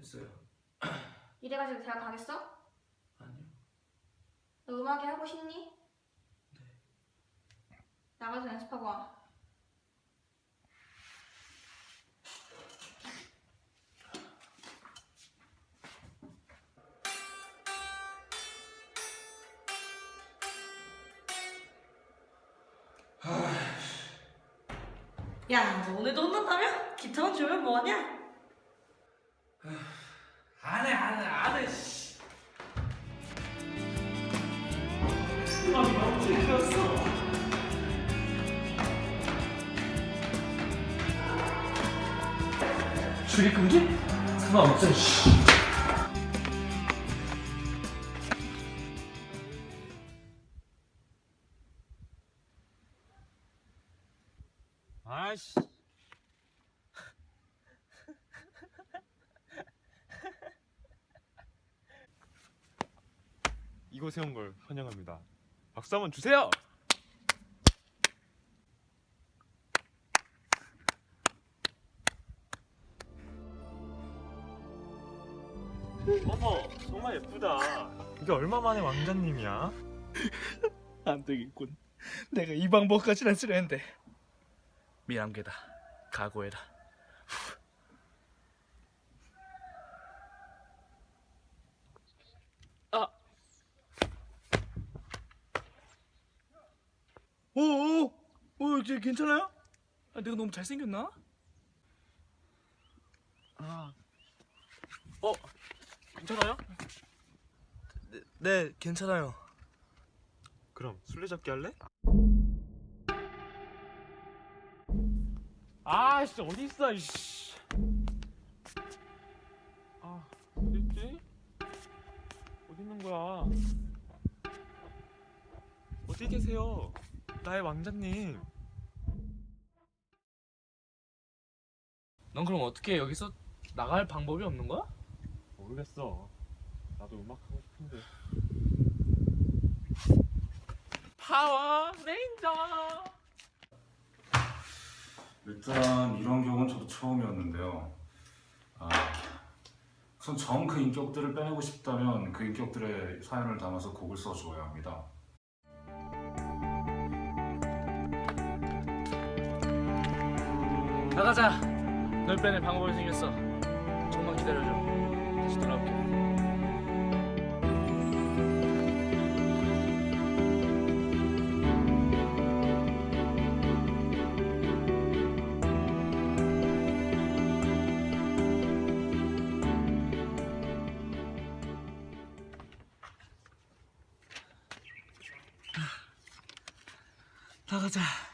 했어요. 이래가지고 대학 가겠어? 아니요. 너 음악이 하고 싶니? 나가서 연습하고 와. 야, 너 오늘도 혼난다며? 기타만 주면 뭐하냐? 안해 씨. 출입 금지? 상관없어 씨. 아이씨. 이곳에 온 걸 환영합니다. 박수 한번 주세요. 어머, 정말 예쁘다. 이게 얼마 만에 왕자님이야? 안 되겠군. 내가 이 방법까지는 쓰려는데. 미안하다. 각오해라. 아. 오오 오, 이제 괜찮아요? 아, 내가 너무 잘생겼나? 아, 어, 괜찮아요? 네, 괜찮아요. 그럼 술래잡기 할래? 아 진짜 어디 있어 이씨. 아, 어딨지? 어디 있는 거야? 어디 계세요? 나의 왕자님. 넌 그럼 어떻게 여기서 나갈 방법이 없는 거야? 모르겠어. 나도 음악 하고 싶은데. 파워 레인저. 일단 이런 경우는 저도 처음이었는데요. 아, 우선 정 그 인격들을 빼내고 싶다면 그 인격들의 사연을 담아서 곡을 써주어야 합니다. 나가자. 널 빼낼 방법이 생겼어. 조금만 기다려줘. 다시 돌아올게. 나가자.